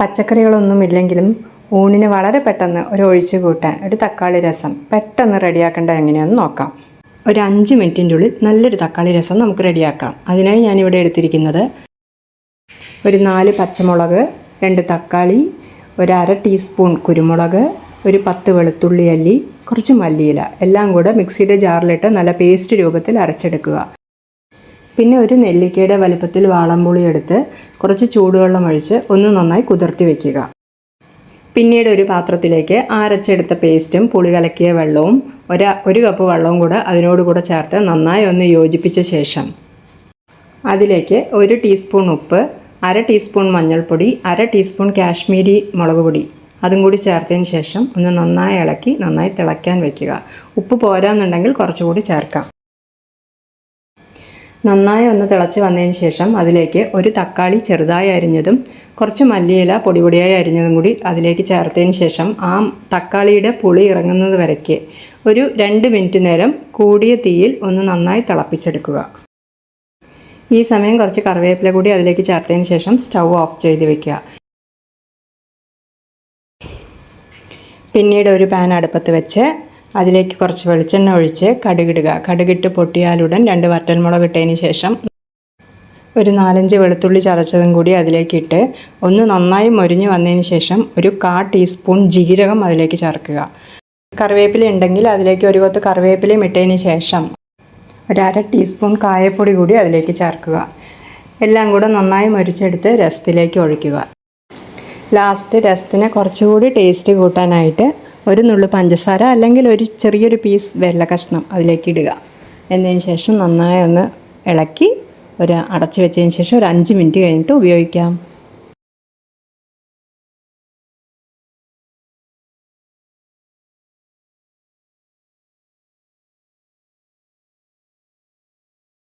പച്ചക്കറികളൊന്നും ഇല്ലെങ്കിലും ഊണിന് വളരെ പെട്ടെന്ന് ഒരു ഒഴിച്ചു കൂട്ടാൻ ഒരു തക്കാളി രസം പെട്ടെന്ന് റെഡിയാക്കേണ്ടത് എങ്ങനെയാണെന്ന് നോക്കാം. ഒരു അഞ്ച് മിനിറ്റിന്റെ ഉള്ളിൽ നല്ലൊരു തക്കാളി രസം നമുക്ക് റെഡിയാക്കാം. അതിനായി ഞാനിവിടെ എടുത്തിരിക്കുന്നത് ഒരു നാല് പച്ചമുളക് രണ്ട് തക്കാളി ഒരു അര ടീസ്പൂൺ കുരുമുളക് ഒരു പത്ത് വെളുത്തുള്ളി അല്ലി കുറച്ച് മല്ലിയില. എല്ലാം കൂടെ മിക്സിയുടെ ജാറിലിട്ട് നല്ല പേസ്റ്റ് രൂപത്തിൽ അരച്ചെടുക്കുക. പിന്നെ ഒരു നെല്ലിക്കയുടെ വലുപ്പത്തിൽ വാളംപുളി എടുത്ത് കുറച്ച് ചൂടുവെള്ളം ഒഴിച്ച് ഒന്ന് നന്നായി കുതിർത്തി വയ്ക്കുക പിന്നീട് ഒരു പാത്രത്തിലേക്ക് അരച്ചെടുത്ത പേസ്റ്റും പുളി കലക്കിയ വെള്ളവും ഒരു ഒരു കപ്പ് വെള്ളവും കൂടെ അതിനോട് കൂടെ ചേർത്ത് നന്നായി ഒന്ന് യോജിപ്പിച്ച ശേഷം അതിലേക്ക് ഒരു ടീസ്പൂൺ ഉപ്പ് അര ടീസ്പൂൺ മഞ്ഞൾപ്പൊടി അര ടീസ്പൂൺ കാശ്മീരി മുളക് പൊടി അതും കൂടി ചേർത്തതിന് ശേഷം ഒന്ന് നന്നായി ഇളക്കി നന്നായി തിളയ്ക്കാൻ വയ്ക്കുക ഉപ്പ് പോരാന്നുണ്ടെങ്കിൽ കുറച്ചുകൂടി ചേർക്കാം. നന്നായി ഒന്ന് തിളച്ച് വന്നതിന് ശേഷം അതിലേക്ക് ഒരു തക്കാളി ചെറുതായി അരിഞ്ഞതും കുറച്ച് മല്ലിയില പൊടിപൊടിയായി അരിഞ്ഞതും കൂടി അതിലേക്ക് ചേർത്തതിന് ശേഷം ആ തക്കാളിയുടെ പുളി ഇറങ്ങുന്നത് വരയ്ക്ക്. ഒരു രണ്ട് മിനിറ്റ് നേരം കൂടിയ തീയിൽ ഒന്ന് നന്നായി തിളപ്പിച്ചെടുക്കുക. ഈ സമയം കുറച്ച് കറിവേപ്പില കൂടി അതിലേക്ക് ചേർത്തതിന് ശേഷം സ്റ്റൗ ഓഫ് ചെയ്ത് വെക്കുക. പിന്നീട് ഒരു പാൻ അടുപ്പത്ത് വെച്ച് അതിലേക്ക് കുറച്ച് വെളിച്ചെണ്ണ ഒഴിച്ച് കടുകിടുക. കടുകിട്ട് പൊട്ടിയാലുടൻ രണ്ട് വറ്റൽമുളക് ഇട്ടതിന് ശേഷം ഒരു നാലഞ്ച് വെളുത്തുള്ളി ചതച്ചതും കൂടി അതിലേക്കിട്ട് ഒന്ന് നന്നായി മൊരിഞ്ഞ് വന്നതിന് ശേഷം ഒരു കാ ടീസ്പൂൺ ജീരകം അതിലേക്ക് ചേർക്കുക. കറിവേപ്പില ഉണ്ടെങ്കിൽ അതിലേക്ക് ഒരു കൊത്ത് കറിവേപ്പിലയും ഇട്ടതിന് ശേഷം ഒരു അര ടീസ്പൂൺ കായപ്പൊടി കൂടി അതിലേക്ക് ചേർക്കുക. എല്ലാം കൂടെ നന്നായി മൊരിച്ചെടുത്ത് രസത്തിലേക്ക് ഒഴിക്കുക. ലാസ്റ്റ് രസത്തിന് കുറച്ചുകൂടി ടേസ്റ്റ് കൂട്ടാനായിട്ട് ഒരു നുള്ളു പഞ്ചസാര അല്ലെങ്കിൽ ഒരു ചെറിയൊരു പീസ് വെള്ള കഷ്ണം അതിലേക്ക് ഇടുക. എന്നതിന് ശേഷം നന്നായി ഒന്ന് ഇളക്കി ഒരു അടച്ചു വെച്ചതിന് ശേഷം ഒരു അഞ്ച് മിനിറ്റ് കഴിഞ്ഞിട്ട് ഉപയോഗിക്കാം.